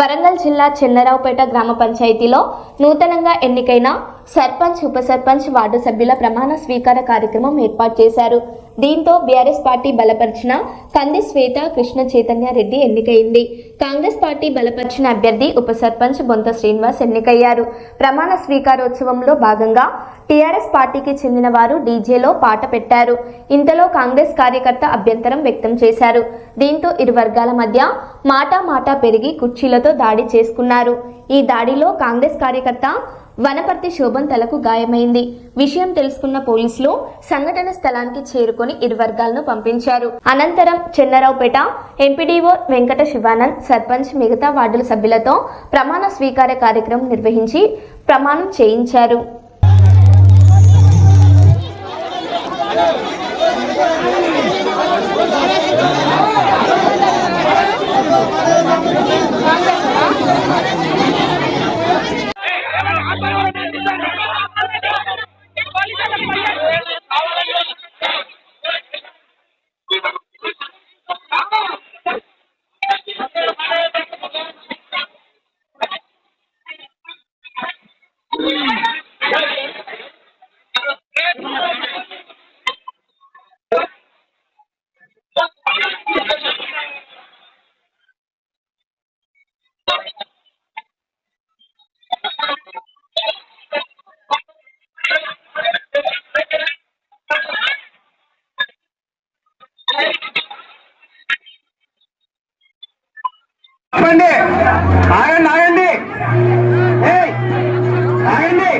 వరంగల్ జిల్లా చెన్నరావుపేట గ్రామ పంచాయతీలో నూతనంగా ఎన్నికైన సర్పంచ్ ఉప సర్పంచ్ వార్డు సభ్యుల ప్రమాణ స్వీకార కార్యక్రమం ఏర్పాటు చేశారు. దీంతో బీఆర్ఎస్ పార్టీ బలపరిచిన కంది శ్వేత కృష్ణ చైతన్య రెడ్డి ఎన్నికైంది. కాంగ్రెస్ పార్టీ బలపరిచిన అభ్యర్థి ఉప సర్పంచ్ బొంత శ్రీనివాస్ ఎన్నికయ్యారు. ప్రమాణ స్వీకారోత్సవంలో భాగంగా టీఆర్ఎస్ పార్టీకి చెందిన వారు డీజేలో పాట పెట్టారు. ఇంతలో కాంగ్రెస్ కార్యకర్త అభ్యంతరం వ్యక్తం చేశారు. దీంతో ఇరు వర్గాల మధ్య మాటా మాటా పెరిగి కుర్చీలతో దాడి చేసుకున్నారు. ఈ దాడిలో కాంగ్రెస్ కార్యకర్త వనపర్తి శోభన్ తలకు గాయమైంది. విషయం తెలుసుకున్న పోలీసులు సంఘటన స్థలానికి చేరుకొని ఇరు వర్గాలను పంపించారు. అనంతరం చెన్నరావుపేట ఎంపీడీఓ వెంకట శివానంద్ సర్పంచ్ మిగతా వార్డుల సభ్యులతో ప్రమాణ స్వీకార కార్యక్రమం నిర్వహించి ప్రమాణం చేయించారు. Thank you. ఆగండి ఆగండి. ఆగండి.